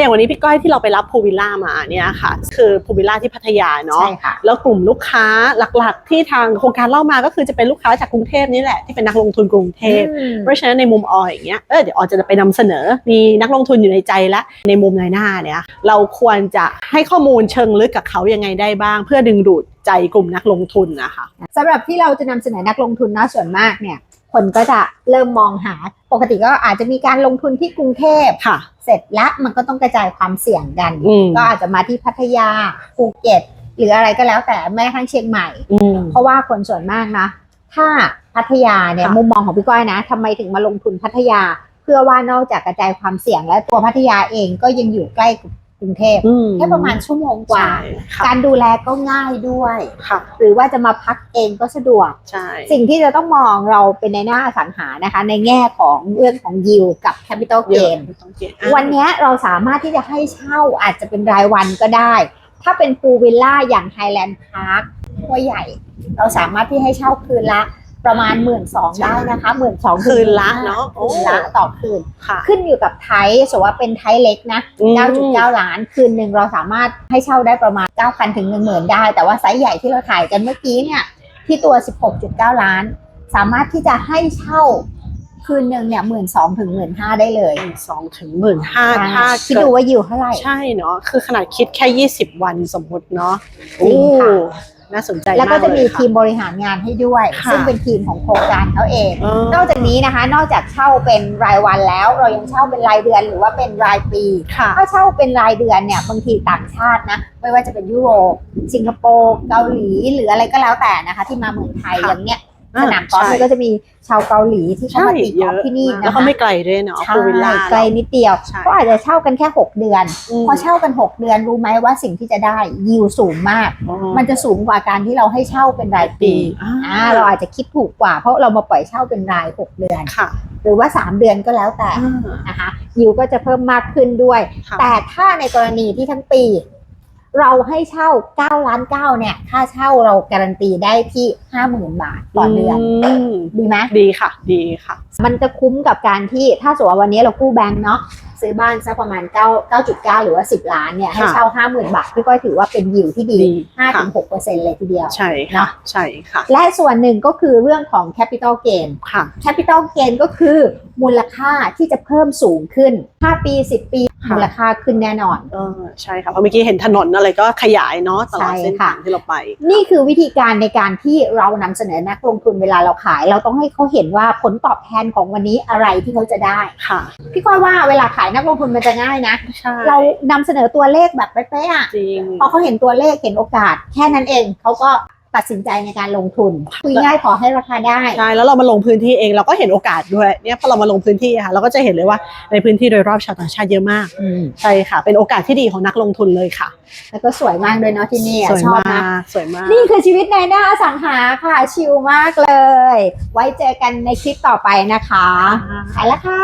อย่างวันนี้พี่ก้อยที่เราไปรับพูวิลล่ามาเนี่ยค่ะ คือพูวิลล่าที่พัทยาเนาะใช่ค่ะ แล้วกลุ่มลูกค้าหลักๆ ที่ทางโครงการเล่ามาก็คือจะเป็นลูกค้าจากกรุงเทพนี่แหละที่เป็นนักลงทุนกรุงเทพอืมเพราะฉะนั้นในมุมออยอย่างเงี้ย เออเดี๋ยวออยจะไปนำเสนอ มีนักลงทุนอยู่ในใจแล้วในมุมนายหน้าเนี่ย เราควรจะให้ข้อมูลเชิงลึกกับเขายังไงได้บ้าง เพื่อดึงดูดใจกลุ่มนักลงทุนนะคะ สำหรับที่เราจะนำเสนอนักลงทุนเนาะส่วนมากเนี่ย คนก็จะเริ่มมองหา ปกติก็อาจจะมีการลงทุนที่กรุงเทพค่ะ เสร็จแล้วมันก็ต้องกระจายความเสี่ยงกันอืมก็อาจจะมาที่พัทยาภูเก็ต หรืออะไรก็แล้วแต่แม้กระทั่งเชียงใหม่อืมเพราะว่าคนส่วนมากนะ ถ้าพัทยาเนี่ยค่ะมุมมองของพี่ก้อยนะทำไมถึงมาลงทุนพัทยา เพื่อว่านอกจากกระจายความเสี่ยงและตัวพัทยาเองก็ยังอยู่ใกล้ กับกรุงเทพอืแค่ประมาณชั่วโมงกว่า ใช่ค่ะการดูแลก็ง่ายด้วย ค่ะหรือว่าจะมาพักเองก็สะดวก ใช่ สิ่งที่จะต้องมองเราเป็นในหน้าอสังหานะคะ ในแง่ของเรื่องของยิวกับ Capital เยอะ Gain ต้องเก็บอะวันเนี้ยเราสามารถที่จะให้เช่าอาจจะเป็นรายวันก็ได้ ถ้าเป็นพูลวิลล่าอย่าง Highland Park หัวใหญ่ เราสามารถที่ให้เช่าคืนละ ประมาณหมื่นสองได้นะคะหมื่นสองคืนละเนาะโอ้คืนละต่อคืนค่ะขึ้นอยู่กับไทยสมมติว่าเป็นไทยเล็กนะอืม9.9 ล้าน คืนหนึ่งเราสามารถให้เช่าได้ประมาณ 9,000 ถึง 10,000 ได้ แต่ว่าไซส์ใหญ่ที่เราถ่ายกันเมื่อกี้เนี่ยที่ตัว 16.9 ล้าน สามารถที่จะให้เช่าคืนหนึ่งเนี่ยหมื่นสองถึงหมื่นห้าได้เลยสองถึงหมื่นห้าถ้าคิดเกิดูดว่าอยู่เท่าไหร่ ใช่เนาะคือขนาดคิดแค่20วันสมมติเนาะจริงค่ะโอ้ น่าสนใจแล้วก็จะมีากเลยค่ทีมบริหารงานให้ด้วยค่ะซึ่งเป็นทีมของโครงการเขาเองเออนอกจากนี้นะคะ นอกจากเช่าเป็นรายวันแล้ว เรายังเช่าเป็นรายเดือนหรือว่าเป็นรายปีค่ะถ้าเช่าเป็นรายเดือนเนี่ยบางทีต่างชาตินะ ไม่ว่าจะเป็นยุโรป สิงคโปร์ เกาหลีหรืออะไรก็แล้วแต่นะคะ ที่มาเมืองไทยค่ะอย่างเนี้ยอ่า สนามกอล์ฟใช่เนี่ยก็จะมีชาวเกาหลีที่เข้าใช่มาตีกเยอล์ฟอะที่นี่มากนะแล้วก็คะไม่ไกลด้วยเนาะใช่พูวิลล่าไกลนิดเดียวใช่ก็อาจจะเช่ากันแค่ 6 เดือนมพอเช่ากัน 6 เดือนรู้ไหมว่าสิ่งที่จะได้ยิวสูงมากอ๋อมันจะสูงกว่าการที่เราให้เช่าเป็นรายปีอ่าอ่าเราอาจจะคิดถูกกว่า เพราะเรามาปล่อยเช่าเป็นราย 6 เดือนค่ะหรือว่า 3 เดือนก็แล้วแต่อ่านะคะยิวก็จะเพิ่มมากขึ้นด้วยค่ะแต่ถ้าในกรณีที่ทั้งปี เราให้เช่า9ล้าน9เนี่ย ค่าเช่าเราการันตีได้ที่ 50,000 บาทต่อเดือนมดีไหมดีค่ะ ดีค่ะ มันจะคุ้มกับการที่ถ้าสมมติว่าวันนี้เรากู้แบงก์เนาะซื้อบ้านสักประมาณ 9 9.9 หรือว่า 10 ล้านเนี่ยให้ค่ะเช่า 50,000 บาทพี่ก้อยถือว่าเป็นยิวที่ดีดีค่ะ5-6%เลยทีเดียว ใช่ค่ะใช่ค่ะ และส่วนหนึ่งก็คือเรื่องของ capital gain ค่ะ capital gain ก็คือมูลค่าที่จะเพิ่มสูงขึ้น5ปี 10 ปีค่ะ มูลค่าขึ้นแน่นอนเออใช่ค่ะเพราะเมื่อกี้เห็นถนนอะไรก็ขยายเนาะตลอดใช่เส้นค่ะทางที่เราไป นี่คือวิธีการในการที่เรานำเสนอนักลงทุนเวลาเราขาย เราต้องให้เขาเห็นว่าผลตอบแทนของวันนี้อะไรที่เขาจะได้ค่ะ พี่ก้อยว่าเวลาขายนักลงทุนมันจะง่ายนะใช่เรานำเสนอตัวเลขแบบเป๊ะๆอะจริงพอเขาเห็นตัวเลขเห็นโอกาส แค่นั้นเองเขาก็ ตัดสินใจในการลงทุนคุยง่ายขอให้ราคาได้ใช่แล้วเรามาลงพื้นที่เองเราก็เห็นโอกาสด้วยเนี่ยพอเรามาลงพื้นที่อะค่ะเราก็จะเห็นเลยว่าในพื้นที่โดยรอบชาวต่างชาติเยอะมากอืมใช่ค่ะ เป็นโอกาสที่ดีของนักลงทุนเลยค่ะ แล้วก็สวยมากด้วยเนาะที่นี่อะสวยชอบมามากกสวยมาก นี่คือชีวิตในหน้าอสังหาค่ะชิลมากเลย ไว้เจอกันในคลิปต่อไปนะคะค่ะไปแล้วค่ะ